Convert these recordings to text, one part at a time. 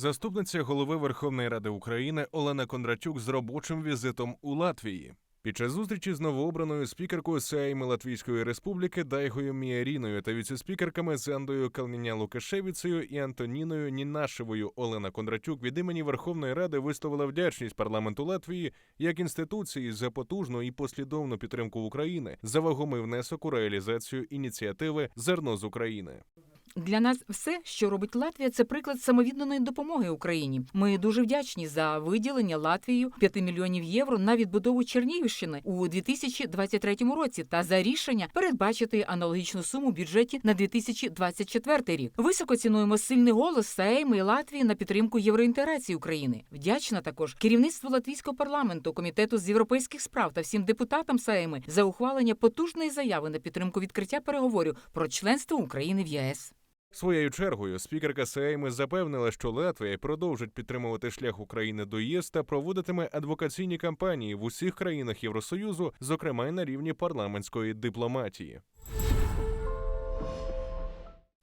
Заступниця голови Верховної Ради України Олена Кондратюк з робочим візитом у Латвії. Під час зустрічі з новообраною спікеркою Сейми Латвійської Республіки Дайгою Міаріною та віцеспікерками Зандою Калніня Лукашевіцею і Антоніною Нінашевою Олена Кондратюк від імені Верховної Ради висловила вдячність парламенту Латвії як інституції за потужну і послідовну підтримку України за вагомий внесок у реалізацію ініціативи Зерно з України. Для нас все, що робить Латвія, це приклад самовідданої допомоги Україні. Ми дуже вдячні за виділення Латвією 5 мільйонів євро на відбудову Чернігівщини у 2023 році та за рішення передбачити аналогічну суму в бюджеті на 2024 рік. Високо цінуємо сильний голос Сейми і Латвії на підтримку євроінтеграції України. Вдячна також керівництву латвійського парламенту, комітету з європейських справ та всім депутатам Сейми за ухвалення потужної заяви на підтримку відкриття переговорів про членство України в ЄС. Своєю чергою спікерка Сейми запевнила, що Латвія продовжить підтримувати шлях України до єс та проводитиме адвокаційні кампанії в усіх країнах Євросоюзу, зокрема й на рівні парламентської дипломатії.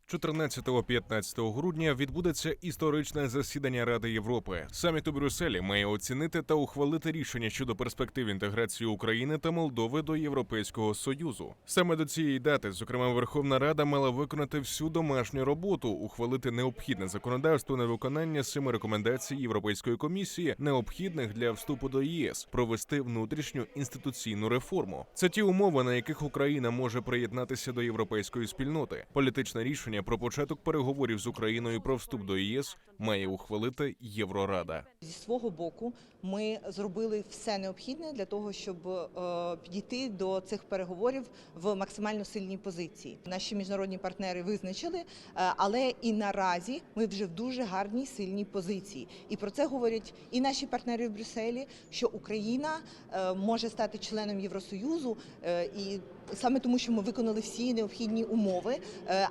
14-15 грудня відбудеться історичне засідання Ради Європи. Саміт у Брюсселі має оцінити та ухвалити рішення щодо перспектив інтеграції України та Молдови до Європейського союзу. Саме до цієї дати, зокрема, Верховна Рада мала виконати всю домашню роботу, ухвалити необхідне законодавство на виконання семи рекомендацій Європейської комісії, необхідних для вступу до ЄС, провести внутрішню інституційну реформу. Це ті умови, на яких Україна може приєднатися до європейської спільноти. Політичне рішення про початок переговорів з Україною про вступ до ЄС має ухвалити Єврорада. Зі свого боку, ми зробили все необхідне для того, щоб е, підійти до цих переговорів в максимально сильній позиції. Наші міжнародні партнери визначили, е, але і наразі ми вже в дуже гарній сильній позиції. І про це говорять і наші партнери в Брюсселі, що Україна е, може стати членом Євросоюзу і. Саме тому, що ми виконали всі необхідні умови,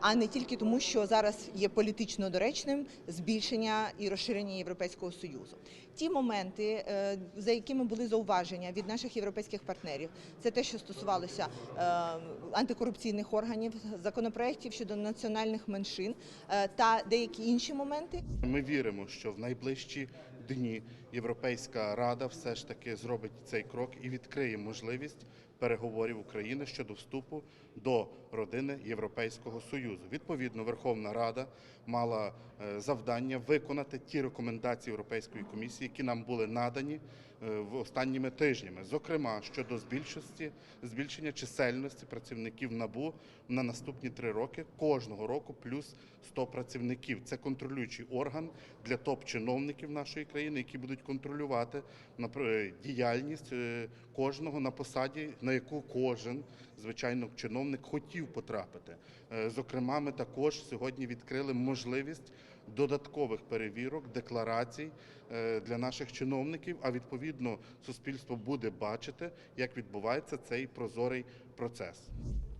а не тільки тому, що зараз є політично доречним збільшення і розширення Європейського союзу. Ті моменти, е, за якими були зауваження від наших європейських партнерів, це те, що стосувалося е, антикорупційних органів, законопроєктів щодо національних меншин е, та деякі інші моменти. Ми віримо, що в найближчі дні Європейська Рада все ж таки зробить цей крок і відкриє можливість переговорів України щодо вступу до родини Європейського Союзу. Відповідно, Верховна Рада мала е, завдання виконати ті рекомендації Європейської комісії, які нам були надані е, в останніми тижнями, зокрема щодо збільшості збільшення чисельності працівників набу на наступні три роки кожного року плюс 100 працівників. Це контролюючий орган для топ-чиновників нашої країни, які будуть контролювати напр- діяльність е, кожного на посаді, на яку кожен звичайно чиновник хотів потрапити. Е, Зокрема, ми також сьогодні відкрили можливість додаткових перевірок, декларацій е, для наших чиновників. А відповідно, суспільство буде бачити, як відбувається цей прозорий процес.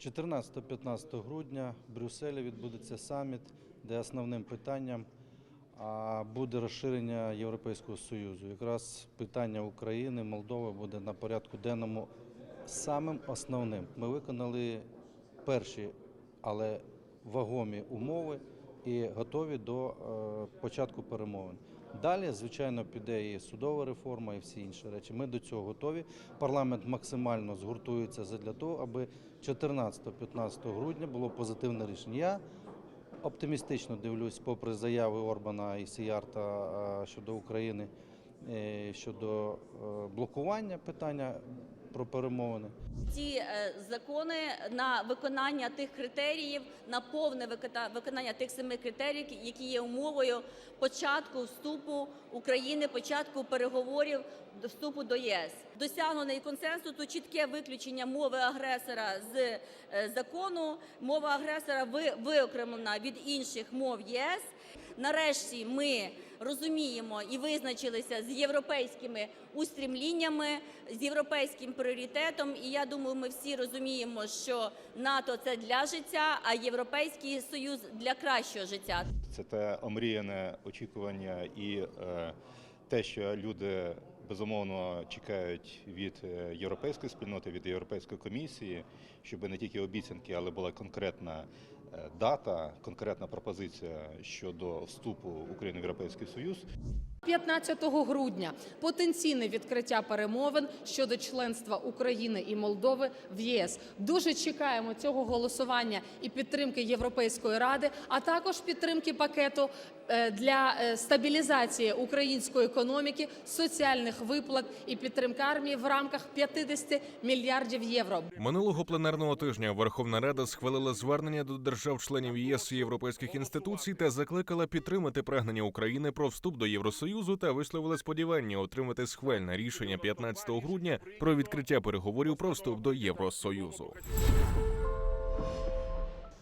14-15 грудня в Брюсселі відбудеться саміт, де основним питанням а, буде розширення Європейського Союзу. Якраз питання України, Молдови буде на порядку денному самим основним. Ми виконали перші, але вагомі умови і готові до е, початку перемовин. Далі, звичайно, піде і судова реформа, і всі інші речі. Ми до цього готові. Парламент максимально згуртується для того, аби 14-15 грудня було позитивне рішення. Я оптимістично дивлюсь, попри заяви Орбана і Сіярта е, щодо України е, щодо е, блокування питання про перемовини. ці е, закони на виконання тих критеріїв, на повне виконання тих семи критеріїв, які є умовою початку вступу України, початку переговорів до вступу до ЄС. Досягнений консенсусу чітке виключення мови агресора з е, закону. Мова агресора ви- виокремлена від інших мов ЄС. Нарешті ми розуміємо і визначилися з європейськими устрімліннями, з європейським пріоритетом. І я думаю, ми всі розуміємо, що НАТО це для життя, а Європейський Союз для кращого життя. Це те омріяне очікування і е, те, що люди безумовно чекають від е, європейської спільноти, від європейської комісії, щоб не тільки обіцянки, але була конкретна дата, конкретна пропозиція щодо вступу України в Європейський Союз 15 грудня потенційне відкриття перемовин щодо членства України і Молдови в ЄС. Дуже чекаємо цього голосування і підтримки Європейської ради, а також підтримки пакету е, для е, стабілізації української економіки, соціальних виплат і підтримки армії в рамках 50 мільярдів євро. Минулого пленарного тижня Верховна Рада схвалила звернення до держав-членів ЄС і європейських інституцій та закликала підтримати прагнення України про вступ до Євросоюзу та висловила сподівання отримати схвальне рішення 15 грудня про відкриття переговорів про вступ до Євросоюзу.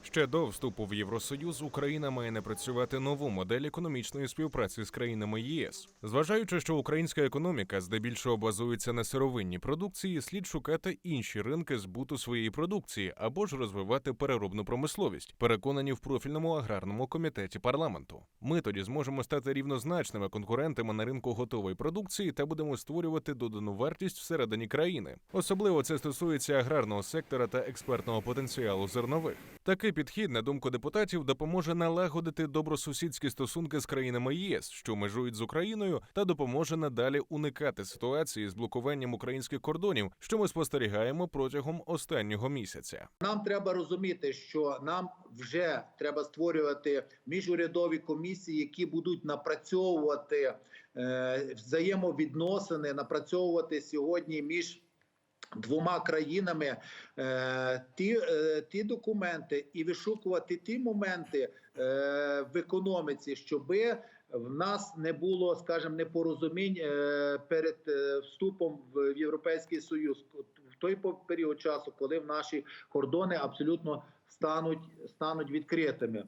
Ще до вступу в Євросоюз Україна має напрацювати нову модель економічної співпраці з країнами ЄС. Зважаючи, що українська економіка здебільшого базується на сировинній продукції, слід шукати інші ринки збуту своєї продукції або ж розвивати переробну промисловість, переконані в профільному аграрному комітеті парламенту. Ми тоді зможемо стати рівнозначними конкурентами на ринку готової продукції та будемо створювати додану вартість всередині країни. Особливо це стосується аграрного сектора та експертного потенціалу зернових. Такий підхід, на думку депутатів, допоможе налагодити добросусідські стосунки з країнами ЄС, що межують з Україною, та допоможе надалі уникати ситуації з блокуванням українських кордонів, що ми спостерігаємо протягом останнього місяця. Нам треба розуміти, що нам вже треба створювати міжурядові комісії, які будуть напрацьовувати е, взаємовідносини, напрацьовувати сьогодні між. Двома країнами е, ті, е, ті документи і вишукувати ті моменти е, в економіці, щоби в нас не було, скажімо, непорозумінь е, перед е, вступом в Європейський Союз в той період часу, коли в наші кордони абсолютно стануть, стануть відкритими.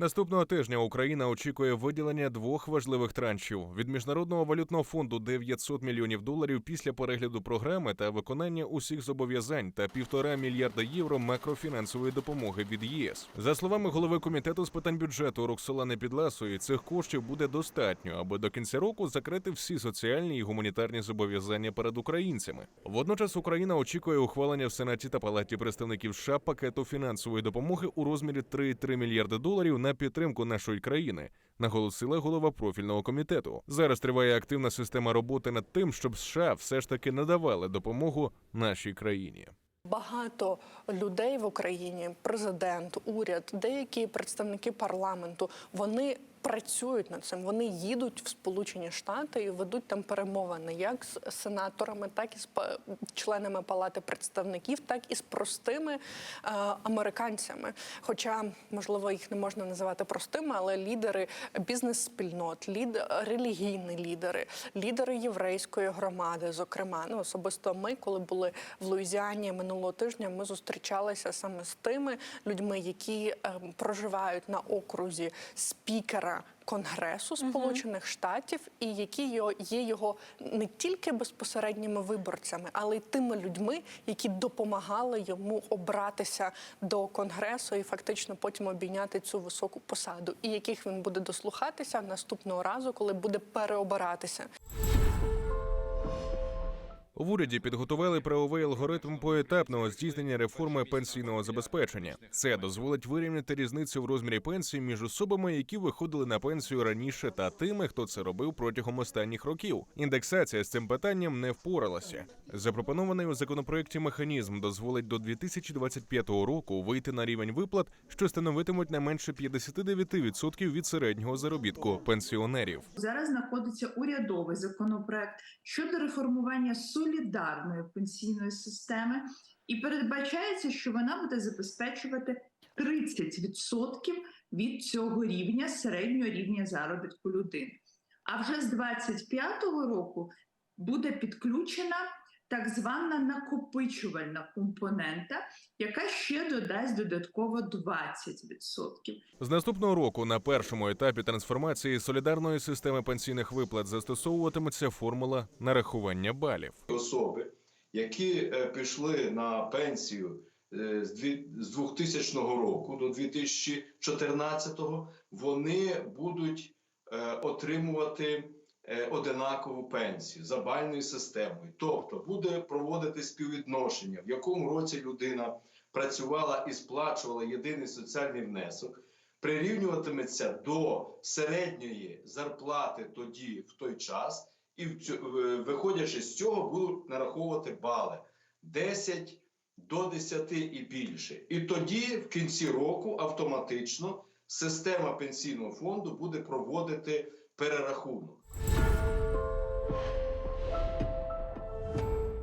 Наступного тижня Україна очікує виділення двох важливих траншів від міжнародного валютного фонду 900 мільйонів доларів після перегляду програми та виконання усіх зобов'язань та півтора мільярда євро макрофінансової допомоги від ЄС. За словами голови комітету з питань бюджету Роксолани Підласої, цих коштів буде достатньо, аби до кінця року закрити всі соціальні і гуманітарні зобов'язання перед українцями. Водночас Україна очікує ухвалення в Сенаті та Палаті представників США пакету фінансової допомоги у розмірі 3,3 мільярди доларів на підтримку нашої країни. Наголосила голова профільного комітету. Зараз триває активна система роботи над тим, щоб США все ж таки надавали допомогу нашій країні. Багато людей в Україні, президент, уряд, деякі представники парламенту, вони працюють над цим. Вони їдуть в Сполучені Штати і ведуть там перемовини як з сенаторами, так і з членами Палати представників, так і з простими е, американцями. Хоча, можливо, їх не можна називати простими, але лідери бізнес-спільнот, лід... релігійні лідери, лідери єврейської громади, зокрема, ну особисто ми, коли були в Луїзіані минулого тижня, ми зустрічалися саме з тими людьми, які е, проживають на окрузі спікера. Конгресу Сполучених Штатів, і які є його не тільки безпосередніми виборцями, але й тими людьми, які допомагали йому обратися до конгресу і фактично потім обійняти цю високу посаду, і яких він буде дослухатися наступного разу, коли буде переобиратися. В уряді підготували правовий алгоритм поетапного здійснення реформи пенсійного забезпечення. Це дозволить вирівняти різницю в розмірі пенсій між особами, які виходили на пенсію раніше, та тими, хто це робив протягом останніх років. Індексація з цим питанням не впоралася. Запропонований у законопроекті механізм дозволить до 2025 року вийти на рівень виплат, що становитимуть не менше 59% від середнього заробітку пенсіонерів. Зараз знаходиться урядовий законопроект щодо реформування солідарної пенсійної системи, і передбачається, що вона буде забезпечувати 30% від цього рівня середнього рівня заробітку людини. А вже з 25-го року буде підключена так звана накопичувальна компонента, яка ще додасть додатково 20%. З наступного року на першому етапі трансформації солідарної системи пенсійних виплат застосовуватиметься формула нарахування балів. особи, які е, пішли на пенсію е, з дві- з 2000 року до 2014, вони будуть е, отримувати одинакову пенсію за бальною системою. Тобто буде проводити співвідношення, в якому році людина працювала і сплачувала єдиний соціальний внесок, прирівнюватиметься до середньої зарплати тоді в той час, і е, виходячи з цього, будуть нараховувати бали 10 до 10 і більше. І тоді, в кінці року, автоматично система пенсійного фонду буде проводити перерахунок.